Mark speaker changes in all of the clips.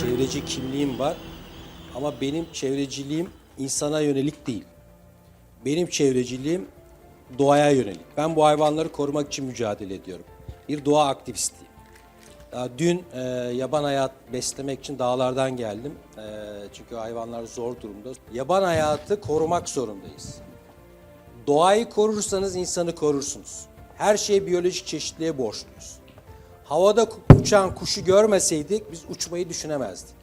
Speaker 1: çevreci kimliğim var. Ama benim çevreciliğim insana yönelik değil. Benim çevreciliğim doğaya yönelik. Ben bu hayvanları korumak için mücadele ediyorum. Bir doğa aktivistiyim. Daha dün e, yaban hayat beslemek için dağlardan geldim. E, çünkü hayvanlar zor durumda. Yaban hayatı korumak zorundayız. Doğayı korursanız insanı korursunuz. Her şey biyolojik çeşitliliğe borçluyuz. Havada uçan kuşu görmeseydik biz uçmayı düşünemezdik.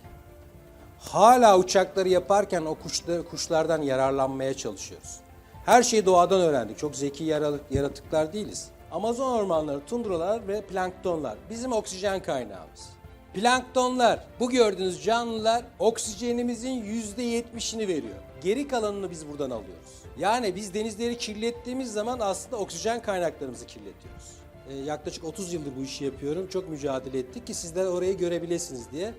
Speaker 1: Hala uçakları yaparken o kuşları, kuşlardan yararlanmaya çalışıyoruz. Her şeyi doğadan öğrendik. Çok zeki yaratıklar değiliz. Amazon ormanları, tundralar ve planktonlar bizim oksijen kaynağımız. Planktonlar, bu gördüğünüz canlılar oksijenimizin yüzde yetmişini veriyor. Geri kalanını biz buradan alıyoruz. Yani biz denizleri kirlettiğimiz zaman aslında oksijen kaynaklarımızı kirletiyoruz. Ee, yaklaşık 30 yıldır bu işi yapıyorum. Çok mücadele ettik ki sizler orayı görebilirsiniz diye.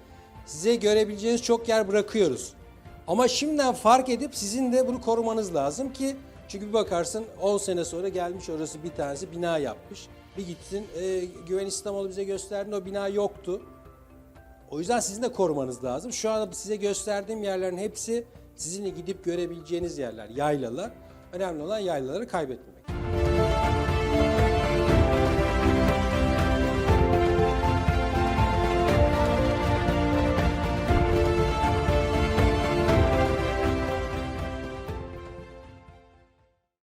Speaker 1: Size görebileceğiniz çok yer bırakıyoruz. Ama şimdiden fark edip sizin de bunu korumanız lazım ki çünkü bir bakarsın 10 sene sonra gelmiş orası bir tanesi bina yapmış. Bir gitsin e, Güven İslamoğlu bize gösterdiğinde o bina yoktu. O yüzden sizin de korumanız lazım. Şu anda size gösterdiğim yerlerin hepsi sizinle gidip görebileceğiniz yerler, yaylalar. Önemli olan yaylaları kaybetmemek.